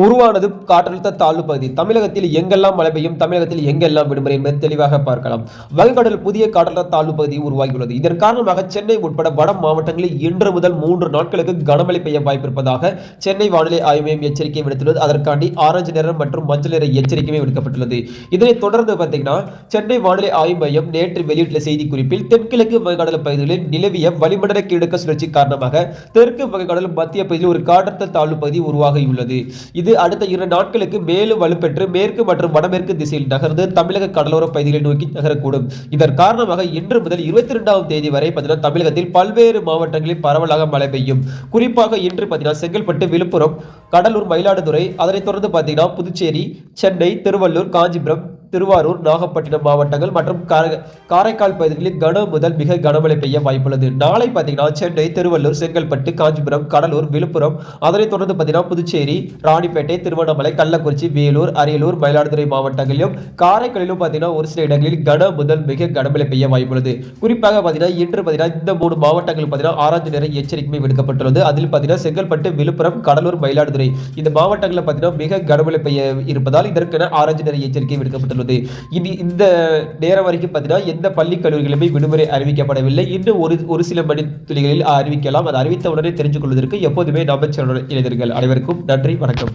உருவானது காற்றழுத்த தாழ்வு பகுதி. தமிழகத்தில் எங்கெல்லாம் மழை பெய்யும் தமிழகத்தில் எங்கெல்லாம் விடுமுறை என்பதை தெளிவாக பார்க்கலாம். வங்கக்கடல் புதிய காற்றழுத்த தாழ்வு பகுதி உருவாகியுள்ளது. இதன் காரணமாக சென்னை உட்பட வட மாவட்டங்களில் இன்று முதல் மூன்று நாட்களுக்கு கனமழை பெய்ய வாய்ப்பிருப்பதாக சென்னை வானிலை ஆய்வு மையம் எச்சரிக்கை விடுத்துள்ளது. அதற்காண்டி ஆரஞ்சு நிறம் மற்றும் மஞ்சள் நிற எச்சரிக்கையுமே விடுக்கப்பட்டுள்ளது. இதனைத் தொடர்ந்து பார்த்தீங்கன்னா சென்னை வானிலை ஆய்வு மையம் நேற்று வெளியிட்டுள்ள செய்திக்குறிப்பில் தென்கிழக்கு வங்கடல் பகுதிகளில் நிலவிய வளிமண்டல கிழக்க சுழற்சி காரணமாக தெற்கு வங்கக்கடல் மத்திய பகுதியில் ஒரு காற்றழுத்த தாழ்வு பகுதி உருவாகியுள்ளது. இது அடுத்த இரு நாட்களுக்கு மேலும் வலுப்பெற்று மேற்கு மற்றும் வடமேற்கு திசையில் நகர்ந்து தமிழக கடலோர பகுதிகளை நோக்கி நகரக்கூடும். இதன் காரணமாக இன்று முதல் இருபத்தி இரண்டாம் தேதி வரை பார்த்தீங்கன்னா தமிழகத்தில் பல்வேறு மாவட்டங்களில் பரவலாக மழை பெய்யும். குறிப்பாக இன்று பார்த்தீங்கன்னா செங்கல்பட்டு விழுப்புரம் கடலூர் மயிலாடுதுறை அதனைத் தொடர்ந்து பார்த்தீங்கன்னா புதுச்சேரி சென்னை திருவள்ளூர் காஞ்சிபுரம் திருவாரூர் நாகப்பட்டினம் மாவட்டங்கள் மற்றும் காரைக்கால் பகுதிகளில் கன முதல் மிக கனமழை பெய்ய வாய்ப்புள்ளது. நாளை பார்த்தீங்கன்னா சென்னை திருவள்ளூர் செங்கல்பட்டு காஞ்சிபுரம் கடலூர் விழுப்புரம் அதனைத் தொடர்ந்து பார்த்தீங்கன்னா புதுச்சேரி ராணிப்பேட்டை திருவண்ணாமலை கள்ளக்குறிச்சி வேலூர் அரியலூர் மயிலாடுதுறை மாவட்டங்களிலும் காரைக்காலிலும் பார்த்தீங்கன்னா ஒரு சில இடங்களில் கன முதல் மிக கனமழை பெய்ய வாய்ப்புள்ளது. குறிப்பாக பார்த்தீங்கன்னா இன்று பார்த்தீங்கன்னா இந்த மூணு மாவட்டங்கள் பார்த்தீங்கன்னா ஆரஞ்சு நிற எச்சரிக்கை விடுக்கப்பட்டுள்ளது. அதில் பார்த்தீங்கன்னா செங்கல்பட்டு விழுப்புரம் கடலூர் மயிலாடுதுறை இந்த மாவட்டங்களில் பார்த்தீங்கன்னா மிக கனமழை பெய்ய இருப்பதால் இதற்கென ஆரஞ்சு நிற எச்சரிக்கை விடுக்கப்பட்டுள்ளது. இனி இந்த நேரம் வரைக்கும் பார்த்தீங்கன்னா எந்த பள்ளி கல்லூரிகளுமே விடுமுறை அறிவிக்கப்படவில்லை. இன்னும் ஒரு ஒரு சில மணி துளிகளில் அறிவிக்கலாம். அது அறிவித்த உடனே தெரிஞ்சு கொள்வதற்கு எப்போதுமே நம்ம சேனல் இளைஞர்கள் அனைவருக்கும் நன்றி வணக்கம்.